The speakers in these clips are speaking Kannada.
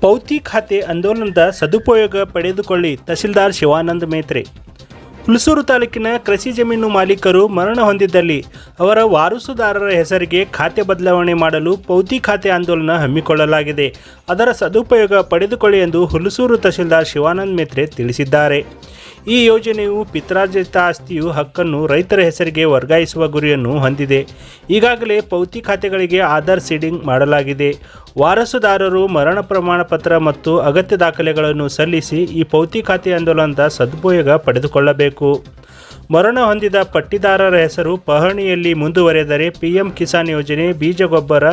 ಪೌತಿ ಖಾತೆ ಆಂದೋಲನದ ಸದುಪಯೋಗ ಪಡೆದುಕೊಳ್ಳಿ ತಹಸೀಲ್ದಾರ್ ಶಿವಾನಂದ ಮೇತ್ರೆ. ಹುಲಸೂರು ತಾಲೂಕಿನ ಕೃಷಿ ಜಮೀನು ಮಾಲೀಕರು ಮರಣ ಹೊಂದಿದ್ದಲ್ಲಿ ಅವರ ವಾರಸುದಾರರ ಹೆಸರಿಗೆ ಖಾತೆ ಬದಲಾವಣೆ ಮಾಡಲು ಪೌತಿ ಖಾತೆ ಆಂದೋಲನ ಹಮ್ಮಿಕೊಳ್ಳಲಾಗಿದೆ. ಅದರ ಸದುಪಯೋಗ ಪಡೆದುಕೊಳ್ಳಿ ಎಂದು ಹುಲಸೂರು ತಹಸೀಲ್ದಾರ್ ಶಿವಾನಂದ ಮೇತ್ರೆ ತಿಳಿಸಿದ್ದಾರೆ. ಈ ಯೋಜನೆಯು ಪಿತ್ರಾರ್ಜಿತ ಆಸ್ತಿಯು ಹಕ್ಕನ್ನು ರೈತರ ಹೆಸರಿಗೆ ವರ್ಗಾಯಿಸುವ ಗುರಿಯನ್ನು ಹೊಂದಿದೆ. ಈಗಾಗಲೇ ಪೌತಿ ಖಾತೆಗಳಿಗೆ ಆಧಾರ್ ಸೀಡಿಂಗ್ ಮಾಡಲಾಗಿದೆ. ವಾರಸುದಾರರು ಮರಣ ಪ್ರಮಾಣ ಪತ್ರ ಮತ್ತು ಅಗತ್ಯ ದಾಖಲೆಗಳನ್ನು ಸಲ್ಲಿಸಿ ಈ ಪೌತಿ ಖಾತೆ ಆಂದೋಲನದ ಸದುಪಯೋಗ ಪಡೆದುಕೊಳ್ಳಬೇಕು. ಮರಣ ಹೊಂದಿದ ಪಟ್ಟಿದಾರರ ಹೆಸರು ಪಹಣಿಯಲ್ಲಿ ಮುಂದುವರೆದರೆ ಪಿಎಂ ಕಿಸಾನ್ ಯೋಜನೆ ಬೀಜ ಗೊಬ್ಬರ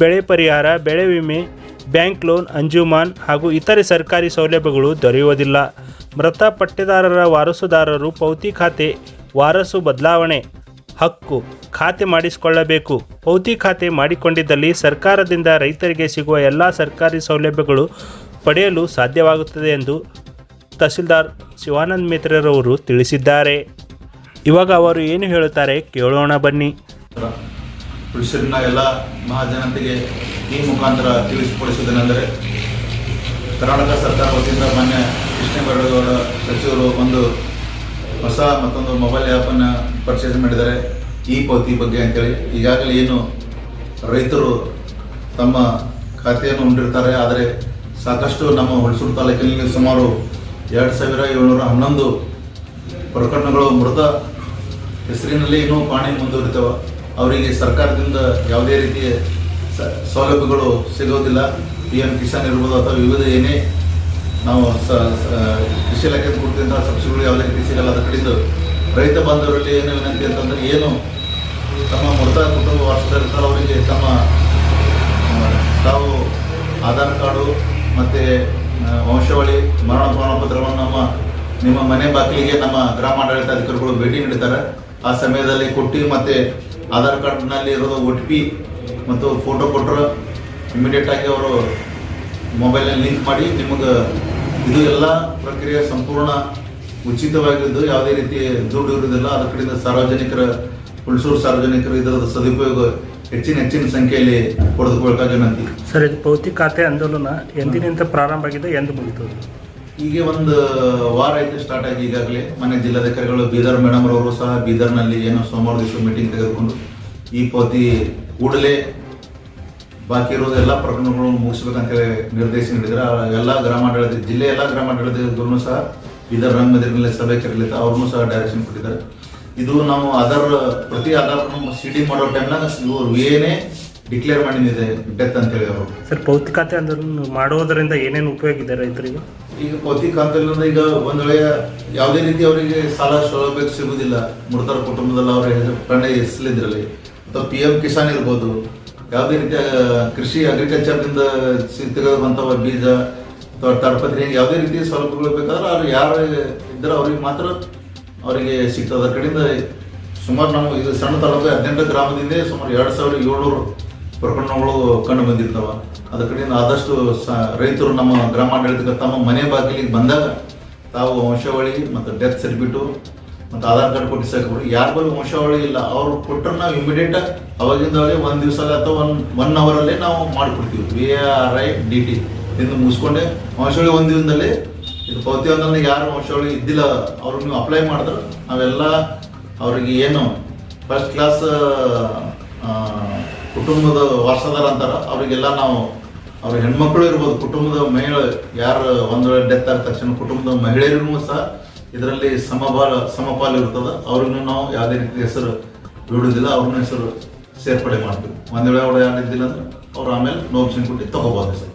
ಬೆಳೆ ಪರಿಹಾರ, ಬೆಳೆ ವಿಮೆ, ಬ್ಯಾಂಕ್ ಲೋನ್, ಅಂಜುಮಾನ್ ಹಾಗೂ ಇತರೆ ಸರ್ಕಾರಿ ಸೌಲಭ್ಯಗಳು ದೊರೆಯುವುದಿಲ್ಲ. ಮೃತ ಪಟ್ಟಿದಾರರ ವಾರಸುದಾರರು ಪೌತಿ ಖಾತೆ, ವಾರಸು ಬದಲಾವಣೆ ಹಕ್ಕು ಖಾತೆ ಮಾಡಿಸಿಕೊಳ್ಳಬೇಕು. ಪೌತಿ ಖಾತೆ ಮಾಡಿಕೊಂಡಿದ್ದಲ್ಲಿ ಸರ್ಕಾರದಿಂದ ರೈತರಿಗೆ ಸಿಗುವ ಎಲ್ಲ ಸರ್ಕಾರಿ ಸೌಲಭ್ಯಗಳು ಪಡೆಯಲು ಸಾಧ್ಯವಾಗುತ್ತದೆ ಎಂದು ತಹಸೀಲ್ದಾರ್ ಶಿವಾನಂದ್ ಮಿತ್ರರವರು ತಿಳಿಸಿದ್ದಾರೆ. ಇವಾಗ ಅವರು ಏನು ಹೇಳುತ್ತಾರೆ ಕೇಳೋಣ ಬನ್ನಿ. ಪುರುಷರನ್ನ ಎಲ್ಲ ಮಹಾಜನತೆಗೆ ಈ ಮುಖಾಂತರ ತಿಳಿಸಿಕೊಡಿಸುವುದೇನೆಂದರೆ, ಕರ್ನಾಟಕ ಸರ್ಕಾರ ವತಿಯಿಂದ ಮಾನ್ಯ ಕೃಷ್ಣ ಬೈರೇಗೌಡ ಸಚಿವರು ಒಂದು ಹೊಸ ಮತ್ತೊಂದು ಮೊಬೈಲ್ ಆ್ಯಪನ್ನು ಪರ್ಚೇಸ್ ಮಾಡಿದ್ದಾರೆ, ಈ ಪೌತಿ ಬಗ್ಗೆ ಅಂತೇಳಿ. ಈಗಾಗಲೇ ಏನು ರೈತರು ತಮ್ಮ ಖಾತೆಯನ್ನು ಹೊಂದಿರ್ತಾರೆ, ಆದರೆ ಸಾಕಷ್ಟು ನಮ್ಮ ಹುಣಸೂರು ತಾಲೂಕಿನಲ್ಲಿ ಸುಮಾರು ಎರಡು ಸಾವಿರ ಏಳ್ನೂರ ಹನ್ನೊಂದು ಪ್ರಕರಣಗಳು ಮೃತ ಹೆಸರಿನಲ್ಲಿ ಇನ್ನೂ ಪಾಣಿ ಮುಂದುವರಿತಾವೆ. ಅವರಿಗೆ ಸರ್ಕಾರದಿಂದ ಯಾವುದೇ ರೀತಿಯ ಸೌಲಭ್ಯಗಳು ಸಿಗೋದಿಲ್ಲ. ಪಿ ಎಂ ಕಿಸಾನ್ ಇರ್ಬೋದು ಅಥವಾ ವಿವಿಧ ಏನೇ ನಾವು ಕೃಷಿ ಇಲಾಖೆ ಕೊಡ್ತಿದ್ದ ಸಬ್ಸಿಡಿಗಳು ಯಾವುದೇ ರೀತಿ ಸಿಗಲ್ಲ. ಅದರ ಕಡೆಯಿಂದ ರೈತ ಬಾಂಧವರಲ್ಲಿ ಏನು ವಿನಂತಿ ಅಂತಂದರೆ ಏನು ತಮ್ಮ ಮೃತ ಕುಟುಂಬ ವಾಸದಲ್ಲಿರ್ತಾರೆ ಅವರಿಗೆ ತಮ್ಮ ತಾವು ಆಧಾರ್ ಕಾರ್ಡು ಮತ್ತು ವಂಶಾವಳಿ, ಮರಣ ಪ್ರಮಾಣ ಪತ್ರವನ್ನು ನಮ್ಮ, ನಿಮ್ಮ ಮನೆ ಬಾಗಿಲಿಗೆ ನಮ್ಮ ಗ್ರಾಮಾಡಳಿತ ಅಧಿಕಾರಿಗಳು ಭೇಟಿ ನೀಡ್ತಾರೆ ಆ ಸಮಯದಲ್ಲಿ ಕೊಟ್ಟು ಮತ್ತೆ ಆಧಾರ್ ಕಾರ್ಡ್ನಲ್ಲಿ ಇರೋದು ಒ ಟಿ ಪಿ ಮತ್ತು ಫೋಟೋ ಕೊಟ್ಟರು ಇಮಿಡಿಯೇಟ್ ಆಗಿ ಅವರು ಮೊಬೈಲ್ನಲ್ಲಿ ಲಿಂಕ್ ಮಾಡಿ ನಿಮಗೆ ಇದು ಎಲ್ಲ ಪ್ರಕ್ರಿಯೆ ಸಂಪೂರ್ಣ ಉಚಿತವಾಗಿದ್ದು ಯಾವುದೇ ರೀತಿ ದುಡ್ಡು ಇರುವುದಿಲ್ಲ. ಅದರ ಕಡೆಯಿಂದ ಸಾರ್ವಜನಿಕರ, ಹುಣಸೂರು ಸಾರ್ವಜನಿಕರು ಇದರ ಸದುಪಯೋಗ ಹೆಚ್ಚಿನ ಹೆಚ್ಚಿನ ಸಂಖ್ಯೆಯಲ್ಲಿ ಪಡೆದುಕೊಳ್ತಾ ವಿನಂತಿ. ಸರ್, ಇದು ಪೌತಿ ಖಾತೆ ಆಂದೋಲನ ಎಂದಿನಿಂದ ಪ್ರಾರಂಭ ಆಗಿದೆ, ಎಂದು ಮುಗಿತದೆ ಹೀಗೆ ಒಂದು ವಾರ ಆಯ್ತು ಸ್ಟಾರ್ಟ್ ಆಗಿ ಈಗಾಗಲೇ. ಮನೆ ಜಿಲ್ಲಾಧಿಕಾರಿಗಳು ಬೀದರ್ ಮೇಡಮ್ ಅವರು ಸಹ ಬೀದರ್ನಲ್ಲಿ ಏನೋ ಸೋಮವಾರ ದಿವಸ ಮೀಟಿಂಗ್ ತೆಗೆದುಕೊಂಡು ಈ ಪೋತಿ ಕೂಡಲೇ ಬಾಕಿ ಇರೋದು ಎಲ್ಲ ಪ್ರಕರಣಗಳನ್ನು ಮುಗಿಸ್ಬೇಕಂತೇಳಿ ನಿರ್ದೇಶನ ನೀಡಿದ್ರೆ ಎಲ್ಲ ಗ್ರಾಮಾಡಳಿತ, ಜಿಲ್ಲೆ ಎಲ್ಲ ಗ್ರಾಮಾಡಳಿತದವ್ರನ್ನೂ ಸಹ ಬೀದರ್ ರಂಗಮಂದಿರದಲ್ಲಿ ಸಭೆ ಕರೀಲಿತ್ತ ಅವ್ರನ್ನೂ ಸಹ ಡೈರೆಕ್ಷನ್ ಕೊಟ್ಟಿದ್ದಾರೆ. ಇದು ನಾವು ಅದರ್ ಪ್ರತಿ ಆಧಾರ್ ಸಿ ಡಿ ಮಾಡೋ ಟೈಮ್ನಾಗ ಇವರು ಏನೇ ಡಿಕ್ಲೇರ್ ಮಾಡಿದೆ ಡೆತ್ ಅಂತೇಳಿ ಅವರು. ಸರ್ ಪೌತಿಕತೆ ಅಂದ್ರೆ ಮಾಡೋದ್ರಿಂದ ಏನೇನು ಉಪಯೋಗ ಇದೆ ರೈತರಿಗೆ? ಈಗ ಭೌತಿಕ ಅಂದ್ರೆ ಈಗ ಒಂದ್ ವೇಳೆ ಯಾವುದೇ ರೀತಿ ಅವರಿಗೆ ಸಾಲ ಸೌಲಭ್ಯ ಸಿಗುವುದಿಲ್ಲ ಮೃತರ ಕುಟುಂಬದಲ್ಲಿ ಅವರ ಪ್ರಾಣ ಹೆಸರಿದ್ರಲ್ಲಿ ಅಥವಾ ಪಿ ಎಂ ಕಿಸಾನ್ ಇರ್ಬೋದು. ಯಾವುದೇ ರೀತಿಯ ಕೃಷಿ ಅಗ್ರಿಕಲ್ಚರ್ನಿಂದ ತೆಗೆದುವಂತಹ ಬೀಜ ಅಥವಾ ತಡಪತ್ರಿ ಯಾವುದೇ ರೀತಿಯ ಸೌಲಭ್ಯಗಳು ಬೇಕಾದ್ರೆ ಅವ್ರು ಯಾರು ಇದ್ರೆ ಅವ್ರಿಗೆ ಮಾತ್ರ ಅವರಿಗೆ ಸಿಗ್ತದೆ. ಕಡೆಯಿಂದ ಸುಮಾರು ನಾವು ಇದು ಸಣ್ಣ ತಾಲೂಕು ಹದಿನೆಂಟು ಗ್ರಾಮದಿಂದ ಸುಮಾರು ಎರಡು ಸಾವಿರದ ಏಳ್ನೂರು ಪ್ರಕರಣಗಳು ಕಂಡು ಬಂದಿರ್ತಾವ ಅದ ಕಡೆಯಿಂದ ಆದಷ್ಟು ರೈತರು ನಮ್ಮ ಗ್ರಾಮಾಡಳಿತಕ್ಕೆ ತಮ್ಮ ಮನೆ ಬಾಗಿಲಿಗೆ ಬಂದಾಗ ತಾವು ವಂಶಾವಳಿ ಮತ್ತು ಡೆತ್ ಸರ್ಟಿಫಿಕೇಟು ಮತ್ತು ಆಧಾರ್ ಕಾರ್ಡ್ ಕೊಟ್ಟು ಸಾಕು ಯಾರ ಬಳಿ ವಂಶಾವಳಿ ಇಲ್ಲ, ಅವ್ರು ಕೊಟ್ಟರೆ ನಾವು ಇಮಿಡಿಯೇಟ್ ಅವಾಗಿಂದಲೇ ಒಂದು ದಿವಸ ಅಥವಾ ಒನ್ ಒನ್ ಅವರಲ್ಲೇ ನಾವು ಮಾಡಿಕೊಡ್ತೀವಿ. V R I D T ಎಂದು ಮುಗಿಸ್ಕೊಂಡೆ. ವಂಶಾವಳಿ ಒಂದು ದಿನದಲ್ಲಿ ಇದು ಪೌತಿ ಒಂದೊಂದು ಯಾರು ವಂಶಾವಳಿ ಇದ್ದಿಲ್ಲ ಅವ್ರಿಗೆ ನೀವು ಅಪ್ಲೈ ಮಾಡಿದ್ರೆ, ನಾವೆಲ್ಲ ಅವ್ರಿಗೆ ಏನು ಫಸ್ಟ್ ಕ್ಲಾಸ್ ಕುಟುಂಬದ ವಾರ್ಸದಾರ ಅಂತಾರ, ಅವರಿಗೆಲ್ಲ ನಾವು, ಅವ್ರ ಹೆಣ್ಮಕ್ಳು ಇರ್ಬೋದು, ಕುಟುಂಬದ ಮಹಿಳೆ, ಯಾರು ಒಂದು ಡೆತ್ ಆದ ತಕ್ಷಣ ಕುಟುಂಬದ ಮಹಿಳೆಯರಿಗೂ ಸಹ ಇದರಲ್ಲಿ ಸಮಬಾಲ, ಸಮಪಾಲು ಇರ್ತದ, ಅವ್ರಿಗೂ ನಾವು ಯಾವುದೇ ರೀತಿ ಹೆಸರು ಬಿಡುವುದಿಲ್ಲ, ಅವ್ರನ್ನ ಹೆಸರು ಸೇರ್ಪಡೆ ಮಾಡ್ತೀವಿ. ಒಂದು ವೇಳೆ ಅವ್ರು ಯಾರು ಇದ್ದಿಲ್ಲ ಅಂದ್ರೆ ಅವ್ರು ಆಮೇಲೆ ನೋಬ್ಸಿನ್ ಕೊಟ್ಟು ತಗೋಬಹುದು ಸರ್.